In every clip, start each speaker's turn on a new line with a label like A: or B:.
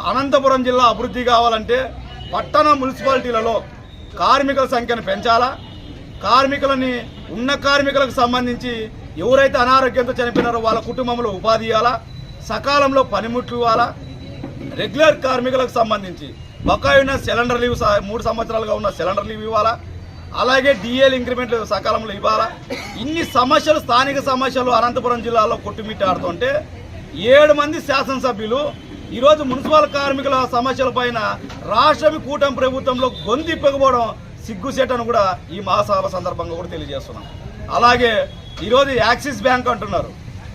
A: అనంతపురం జిల్లా అభివృద్ధి కావాలంటే పట్టణ మున్సిపాలిటీలలో కార్మికుల సంఖ్యను పెంచాలా? కార్మికులని ఉన్న కార్మికులకు సంబంధించి ఎవరైతే అనారోగ్యంతో చనిపోయినారో వాళ్ళ కుటుంబంలో ఉపాధి ఇవ్వాలా? సకాలంలో పనిముట్లు ఇవ్వాలా? రెగ్యులర్ కార్మికులకు సంబంధించి బకాయి ఉన్న సిలిండర్ లీవ్ స- మూడు సంవత్సరాలుగా ఉన్న సిలిండర్ లీవ్ ఇవ్వాలా? అలాగే డిఏల్ ఇంక్రిమెంట్లు సకాలంలో ఇవ్వాలా? ఇన్ని సమస్యలు స్థానిక సమస్యలు అనంతపురం జిల్లాలో కొట్టుమిట్టాడుతుంటే ఏడు మంది శాసనసభ్యులు ఈరోజు మున్సిపల్ కార్మికుల సమస్యల పైన రాష్ట్ర కూటమి ప్రభుత్వంలో గొంతిప్పకపోవడం సిగ్గుసేటను కూడా ఈ మహాసభ సందర్భంగా కూడా తెలియజేస్తున్నాం. అలాగే ఈరోజు యాక్సిస్ బ్యాంక్ అంటున్నారు.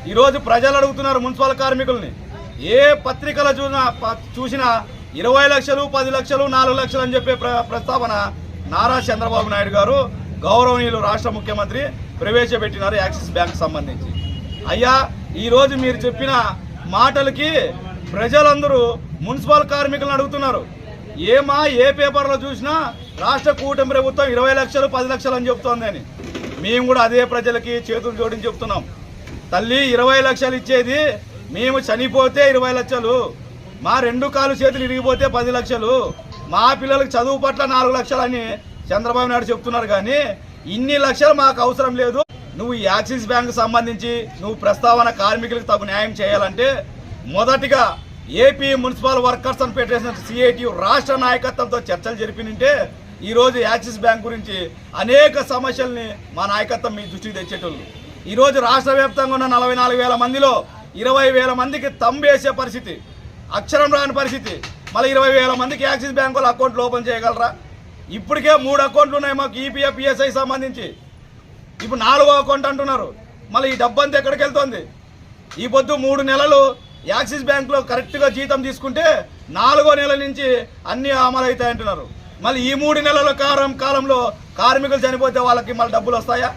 A: ఈరోజు ప్రజలు అడుగుతున్నారు మున్సిపల్ కార్మికుల్ని ఏ పత్రికలు చూసినా ప- చూసినా ఇరవై లక్షలు పది లక్షలు నాలుగు లక్షలు అని చెప్పే ప్ర- ప్రస్తావన నారా చంద్రబాబు నాయుడు గారు గౌరవనీయులు రాష్ట్ర ముఖ్యమంత్రి ప్రవేశపెట్టినారు యాక్సిస్ బ్యాంక్ సంబంధించి. అయ్యా ఈరోజు మీరు చెప్పిన మాటలకి ప్రజలందరూ మున్సిపల్ కార్మికులను అడుగుతున్నారు. ఏమా ఏ పేపర్లో చూసినా రాష్ట్ర కూటమి ప్రభుత్వం ఇరవై లక్షలు పది లక్షలు అని చెప్తోంది అని. మేము కూడా అదే ప్రజలకి చేతులు జోడించి చెప్తున్నాం. తల్లి ఇరవై లక్షలు ఇచ్చేది మేము చనిపోతే ఇరవై లక్షలు. మా రెండు కాలు చేతులు ఇరిగిపోతే పది లక్షలు. మా పిల్లలకు చదువు పట్ల నాలుగు లక్షలు అని చంద్రబాబు నాయుడు చెప్తున్నారు కానీ ఇన్ని లక్షలు మాకు అవసరం లేదు. నువ్వు యాక్సిస్ బ్యాంక్ సంబంధించి నువ్వు ప్రస్తావన కార్మికులకు తగు న్యాయం చేయాలంటే మొదటిగా ఏపీ మున్సిపల్ వర్కర్స్ అని ఫెడరేషన్ సిఐటి రాష్ట్ర నాయకత్వంతో చర్చలు జరిపినంటే ఈరోజు యాక్సిస్ బ్యాంక్ గురించి అనేక సమస్యల్ని మా నాయకత్వం మీ దృష్టికి తెచ్చేటోళ్ళు. ఈరోజు రాష్ట్ర వ్యాప్తంగా ఉన్న నలభై నాలుగు వేల మందిలో ఇరవై వేల మందికి తంబేసే పరిస్థితి అక్షరం రాని పరిస్థితి. మళ్ళీ ఇరవై వేల మందికి యాక్సిస్ బ్యాంక్ వాళ్ళు అకౌంట్లు ఓపెన్ చేయగలరా? ఇప్పటికే మూడు అకౌంట్లు ఉన్నాయి మాకు ఈపీఎఫ్ పిఎస్ఐ సంబంధించి. ఇప్పుడు నాలుగో అకౌంట్ అంటున్నారు. మళ్ళీ ఈ డబ్బంతా ఎక్కడికి వెళ్తుంది? ఈ పొద్దు మూడు నెలలు యాక్సిస్ బ్యాంక్లో కరెక్ట్గా జీతం తీసుకుంటే నాలుగో నెల నుంచి అన్నీ అమలు మళ్ళీ ఈ మూడు నెలల కాలం కాలంలో కార్మికులు చనిపోతే వాళ్ళకి మళ్ళీ డబ్బులు వస్తాయా?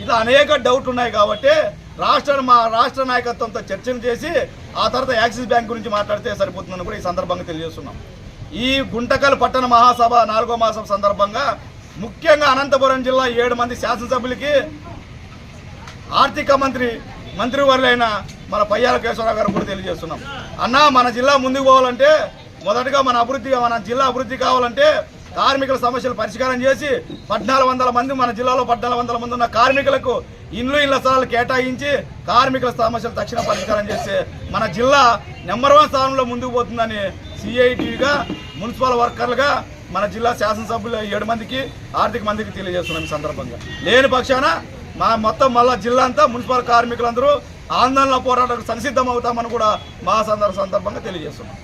A: ఇలా అనేక డౌట్ ఉన్నాయి కాబట్టి రాష్ట్ర మా రాష్ట్ర నాయకత్వంతో చర్చలు చేసి ఆ తర్వాత యాక్సిస్ బ్యాంక్ గురించి మాట్లాడితే సరిపోతుందని కూడా ఈ సందర్భంగా తెలియజేస్తున్నాం. ఈ గుంటకల్ పట్టణ మహాసభ నాలుగో మాసం సందర్భంగా ముఖ్యంగా అనంతపురం జిల్లా ఏడు మంది శాసనసభ్యులకి ఆర్థిక మంత్రి మంత్రివర్యులైన మన పయ్యాల కేశవరావు గారు కూడా తెలియజేస్తున్నాం. అన్న మన జిల్లా ముందుకు పోవాలంటే మొదటగా మన అభివృద్ధి మన జిల్లా అభివృద్ధి కావాలంటే కార్మికుల సమస్యలు పరిష్కారం చేసి పద్నాలుగు వందల మంది మన జిల్లాలో పద్నాలుగు వందల మంది ఉన్న కార్మికులకు ఇండ్లు ఇళ్ళ స్థలాలు కేటాయించి కార్మికుల సమస్యలు తక్షణ పరిష్కారం చేస్తే మన జిల్లా నెంబర్ వన్ స్థానంలో ముందుకు పోతుందని సిఐటిగా మున్సిపల్ వర్కర్లుగా మన జిల్లా శాసనసభ్యులు ఏడు మందికి ఆర్థిక మందికి తెలియజేస్తున్నాం ఈ సందర్భంగా. లేని పక్షాన మా మొత్తం మళ్ళా జిల్లా అంతా మున్సిపల్ కార్మికులందరూ ఆందోళన పోరాటాలకు సంసిద్ధం అవుతామని కూడా మా సందర్భ సందర్భంగా తెలియజేస్తున్నాం.